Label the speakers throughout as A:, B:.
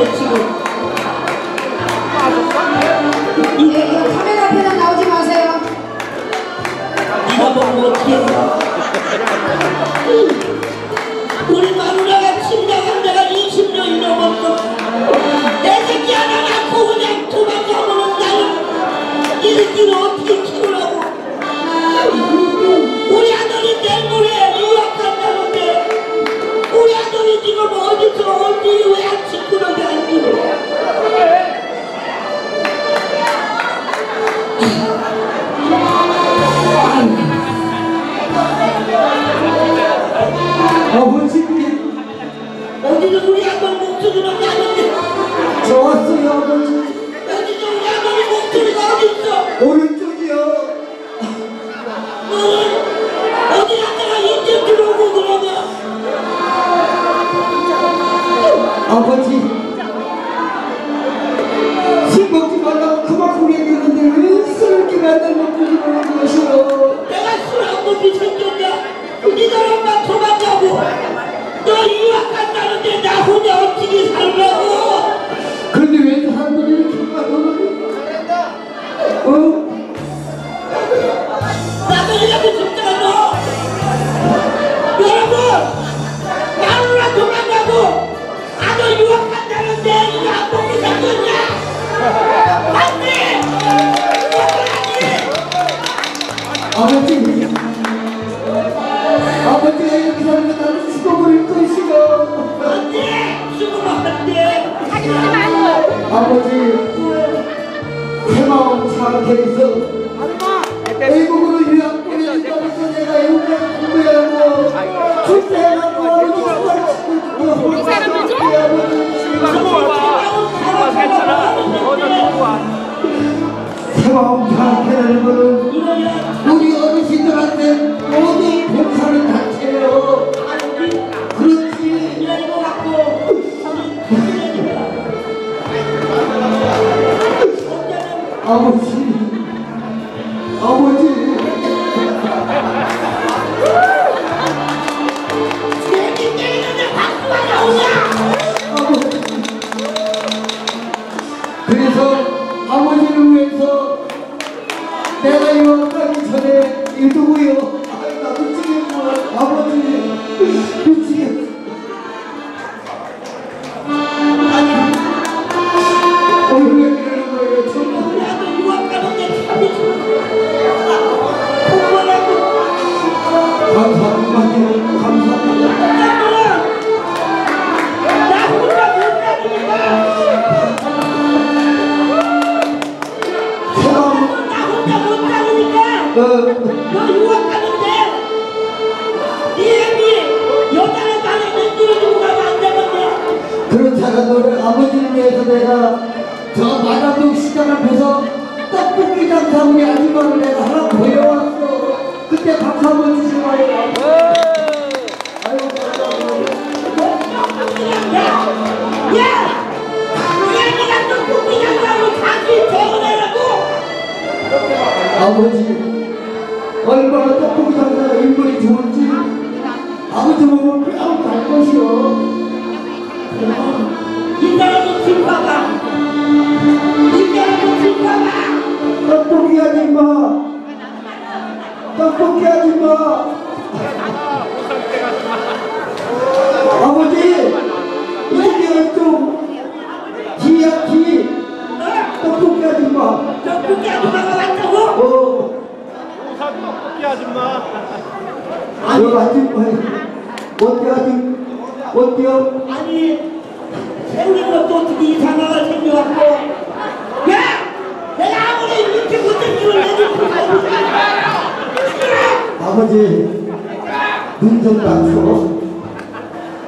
A: 너
B: 지금 예, 이거 카메라 앞에는
A: 나오지 마세요.
B: 이거 보고
A: 어떻게 음. 우리 마누라가 침대한
B: 내가 20년이 넘었어. 내 새끼 하나 낳고
A: 그냥
B: 도망가고는
A: 나는 이새끼로 마음 그래서 아버지를 위해서 내가 이와 가기 전에 이두고요? 아버지
B: 너 유학 가는데? 네 여자를 나를 흔들어주고 가면 안 되는데?
A: 그렇다가 너를 아버지를 위해서 내가 저 마담동 시장 앞에서 떡볶이 장사 우리 아줌마를 내가 하나 보여왔어. 그때 박수 한번 주시고 가요 아유
B: 야! 야! 얘기가 떡볶이 장사로 자기 대원하라고?
A: 아버지 얼마나 떡볶이 장사가 인물이 좋은지 아버지 보면 뼈가 갈 것이요.
B: 이 사람은 집 봐봐. 이 사람은 집 봐봐.
A: 떡볶이 아줌마. 떡볶이 아줌마. 아버지 어때 아줌 어때요
B: 아니 생긴 것도 어떻게 이상하게 생겨갖고. 야! 내가 아무리 이렇게 못생기면 내도
A: 아버지 눈좀 낮춰.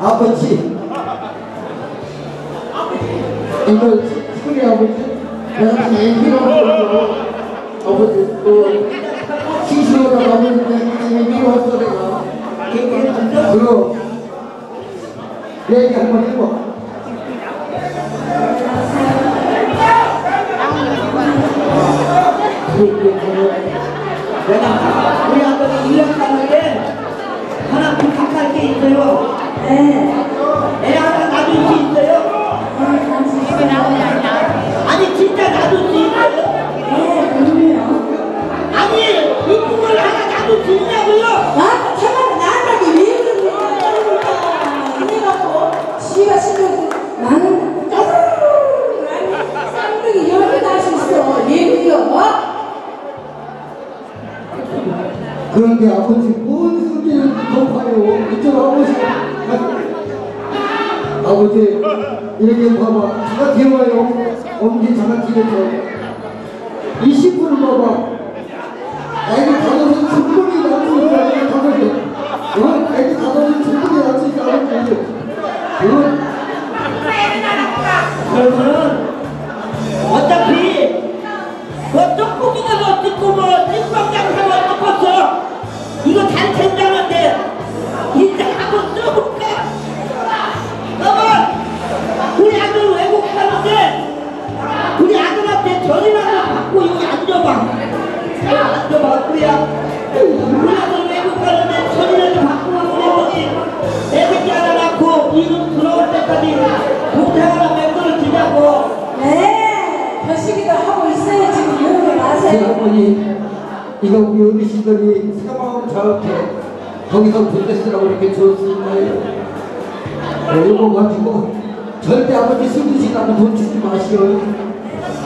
A: 아버지 그럼 얘기 한번 해봐
B: 내가 우리 유학 가는데 하나 부탁할 게 있어요
C: 네.
B: 애 하나 놔줄 수 있어요? 아니
A: 그런데 아버지 뭔 소리를 덮어요. 이쪽 아버지 아버지 이렇게 봐봐. 차가 뒤에와요. 엄지 차가 뒤에서 이 신부를 봐봐. 애기 다섯은 충분히 있어 애기 다섯은 어? 애기 다섯은 충분히 있어 아버지. 그건
B: 그러면
C: 네.
A: 어머니 이거 우리 어르신들이 사망을 저렇게 거기서 돈데스라고 이렇게 줬을까요? 어, 이거 가지고 절대 아버지 쓰듯이라도 돈 주지 마시오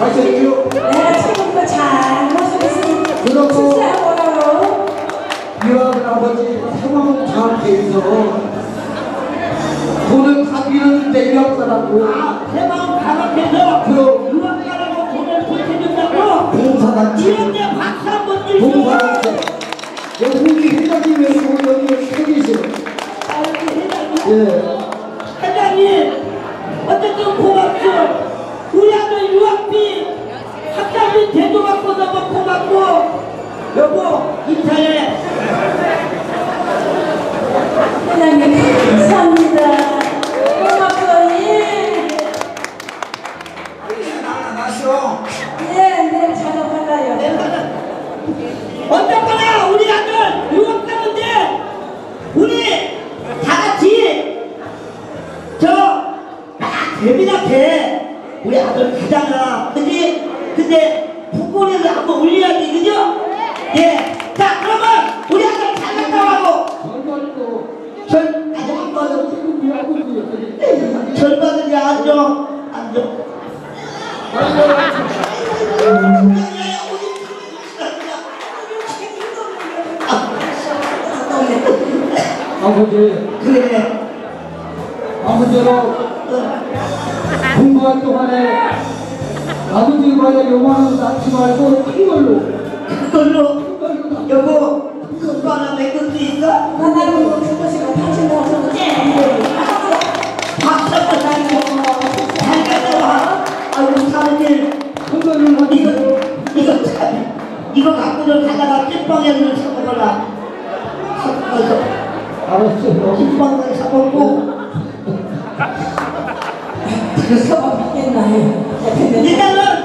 A: 아시겠죠?
C: 내가 지금도 잘
A: 그러고-
C: 출세하고요.
A: 유아들 아버지 사망을 저렇게 해서 돈을 다 빌었는데 유학사라고
B: 아, 내 마음 가격해서
A: 그럼
B: 유학 가라고 돈을 보태준다고
A: 봉사같이
B: 앉아. 앉아.
A: 아버지.
B: 그래
A: 아버지로 공부할 동안에 아버지가 만약 요만한 낳지 말고 큰 걸로.
B: 그걸로?
A: 큰 걸로 낳-
B: 여보 그거 하나 메꿀 수 있어?
C: 나나고 죽으시고 당신 나서도
B: 박 이거 이거 참 이거 갖고는 가다가 찐빵에는 사먹어라 사먹어서
A: 알았어요
B: 찐빵을 사먹고
C: 그래서 받겠나요? 대표님.
B: 일단은